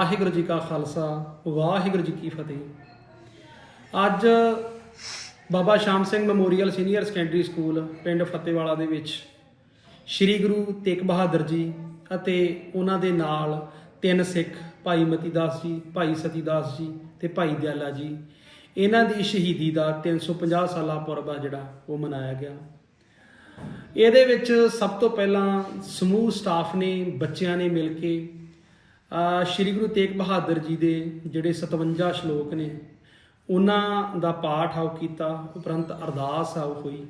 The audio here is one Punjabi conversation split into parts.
ਵਾਹਿਗੁਰੂ ਜੀ ਕਾ ਖਾਲਸਾ, ਵਾਹਿਗੁਰੂ ਜੀ ਕੀ ਫਤਿਹ। ਅੱਜ Baba Sham Singh memorial senior secondary school ਪਿੰਡ ਫਤਿਹਵਾਲਾ ਦੇ ਵਿੱਚ ਸ੍ਰੀ ਗੁਰੂ ਤੇਗ ਬਹਾਦਰ ਜੀ ਅਤੇ ਉਹਨਾਂ ਦੇ ਨਾਲ ਤਿੰਨ ਸਿੱਖ ਭਾਈ ਮਤੀਦਾਸ ਜੀ, ਭਾਈ ਸਤੀਦਾਸ ਜੀ ਤੇ ਭਾਈ ਦਿਆਲਾ ਜੀ, ਇਹਨਾਂ ਦੀ ਸ਼ਹੀਦੀ ਦਾ 350 ਸਾਲਾ ਪੁਰਬ ਆ ਜਿਹੜਾ ਉਹ ਮਨਾਇਆ ਗਿਆ। ਇਹਦੇ ਵਿੱਚ ਸਭ ਤੋਂ ਪਹਿਲਾਂ ਸਮੂਹ ਸਟਾਫ ਨੇ, ਬੱਚਿਆਂ ਨੇ ਮਿਲ ਕੇ ਸ਼੍ਰੀ ਗੁਰੂ ਤੇਗ ਬਹਾਦਰ ਜੀ ਦੇ ਜਿਹੜੇ 57 ਸ਼ਲੋਕ ਨੇ, ਉਹਨਾਂ ਦਾ ਪਾਠ ਆਉ ਕੀਤਾ। ਉਪਰੰਤ ਅਰਦਾਸ ਆਉ ਹੋਈ।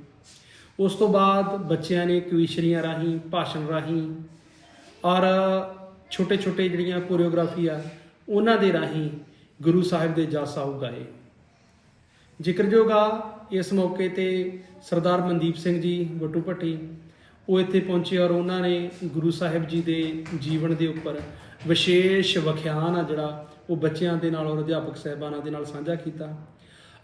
ਉਸ ਤੋਂ ਬਾਅਦ ਬੱਚਿਆਂ ਨੇ ਕਵੀਸ਼ਰੀਆਂ ਰਾਹੀਂ, ਭਾਸ਼ਣ ਰਾਹੀਂ ਔਰ ਛੋਟੇ ਛੋਟੇ ਜਿਹੜੀਆਂ ਕੋਰੀਓਗ੍ਰਾਫੀ ਆ, ਉਹਨਾਂ ਦੇ ਰਾਹੀਂ ਗੁਰੂ ਸਾਹਿਬ ਦੇ ਜਸ ਆਉ ਗਾਏ। ਜ਼ਿਕਰਯੋਗ ਆ, ਇਸ ਮੌਕੇ ਤੇ ਸਰਦਾਰ ਮਨਦੀਪ ਸਿੰਘ ਜੀ ਵਟੂ ਭੱਟੀ, ਉਹ ਇੱਥੇ ਪਹੁੰਚੇ ਔਰ ਉਹਨਾਂ ਨੇ ਗੁਰੂ ਸਾਹਿਬ ਜੀ ਦੇ ਜੀਵਨ ਦੇ ਉੱਪਰ ਵਿਸ਼ੇਸ਼ ਵਿਖਿਆਨ ਆ ਜਿਹੜਾ ਉਹ ਬੱਚਿਆਂ ਦੇ ਨਾਲ ਔਰ ਅਧਿਆਪਕ ਸਹਿਬਾਨਾਂ ਦੇ ਨਾਲ ਸਾਂਝਾ ਕੀਤਾ।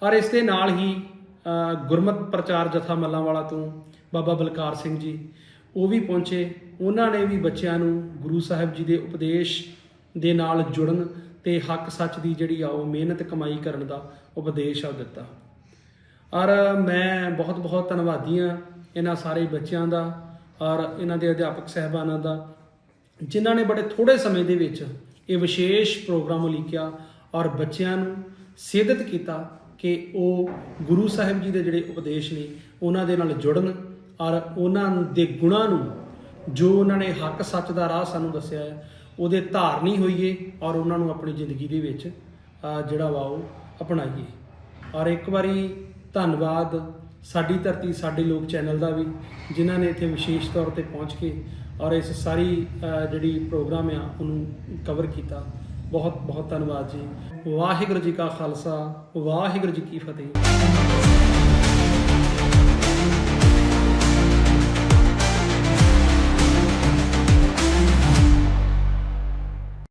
ਔਰ ਇਸ ਦੇ ਨਾਲ ਹੀ ਅ, ਗੁਰਮਤ ਪ੍ਰਚਾਰ ਜਥਾ ਮੱਲਾਂਵਾਲਾ ਤੋਂ ਬਾਬਾ ਬਲਕਾਰ ਸਿੰਘ ਜੀ ਉਹ ਵੀ ਪਹੁੰਚੇ। ਉਹਨਾਂ ਨੇ ਵੀ ਬੱਚਿਆਂ ਨੂੰ ਗੁਰੂ ਸਾਹਿਬ ਜੀ ਦੇ ਉਪਦੇਸ਼ ਦੇ ਨਾਲ ਜੁੜਨ ਤੇ ਹੱਕ ਸੱਚ ਦੀ ਜਿਹੜੀ ਆ ਉਹ ਮਿਹਨਤ ਕਮਾਈ ਕਰਨ ਦਾ ਉਪਦੇਸ਼ ਆ ਦਿੱਤਾ। ਔਰ ਮੈਂ ਬਹੁਤ ਬਹੁਤ ਧੰਨਵਾਦੀ ਹਾਂ ਇਹਨਾਂ ਸਾਰੇ ਬੱਚਿਆਂ ਦਾ ਔਰ ਇਹਨਾਂ ਦੇ ਅਧਿਆਪਕ ਸਹਿਬਾਨਾਂ ਦਾ ਜਿਨ੍ਹਾਂ ਨੇ ਬੜੇ ਥੋੜੇ ਸਮੇਂ ਦੇ ਵਿੱਚ ਇਹ ਵਿਸ਼ੇਸ਼ ਪ੍ਰੋਗਰਾਮ ਉਲੀਕਿਆ ਔਰ ਬੱਚਿਆਂ ਨੂੰ ਸਿੱਧਤ ਕੀਤਾ ਕਿ ਉਹ ਗੁਰੂ ਸਾਹਿਬ ਜੀ ਦੇ ਜਿਹੜੇ ਉਪਦੇਸ਼ ਨੇ ਉਹਨਾਂ ਦੇ ਨਾਲ ਜੁੜਨ ਔਰ ਉਹਨਾਂ ਦੇ ਗੁਣਾਂ ਨੂੰ ਜੋ ਉਹਨਾਂ ਨੇ ਹੱਕ ਸੱਚ ਦਾ ਰਾਹ ਸਾਨੂੰ ਦੱਸਿਆ ਹੈ, ਉਹਦੇ ਧਾਰਨੀ ਹੋਈਏ ਔਰ ਉਹਨਾਂ ਨੂੰ ਆਪਣੀ ਜ਼ਿੰਦਗੀ ਦੇ ਵਿੱਚ ਜਿਹੜਾ ਵਾ ਉਹ ਅਪਣਾਈਏ। ਔਰ ਇੱਕ ਵਾਰੀ ਧੰਨਵਾਦ ਸਾਡੀ ਧਰਤੀ, ਸਾਡੇ ਲੋਕ ਚੈਨਲ ਦਾ ਵੀ, ਜਿਨ੍ਹਾਂ ਨੇ ਇੱਥੇ ਵਿਸ਼ੇਸ਼ ਤੌਰ ਤੇ ਪਹੁੰਚ ਕੇ ਔਰ ਇਸ ਸਾਰੀ ਜਿਹੜੀ ਪ੍ਰੋਗਰਾਮ ਆ, ਉਹਨੂੰ ਕਵਰ ਕੀਤਾ। ਬਹੁਤ ਬਹੁਤ ਧੰਨਵਾਦ ਜੀ। ਵਾਹਿਗੁਰੂ ਜੀ ਕਾ ਖਾਲਸਾ, ਵਾਹਿਗੁਰੂ ਜੀ ਕੀ ਫਤਿਹ।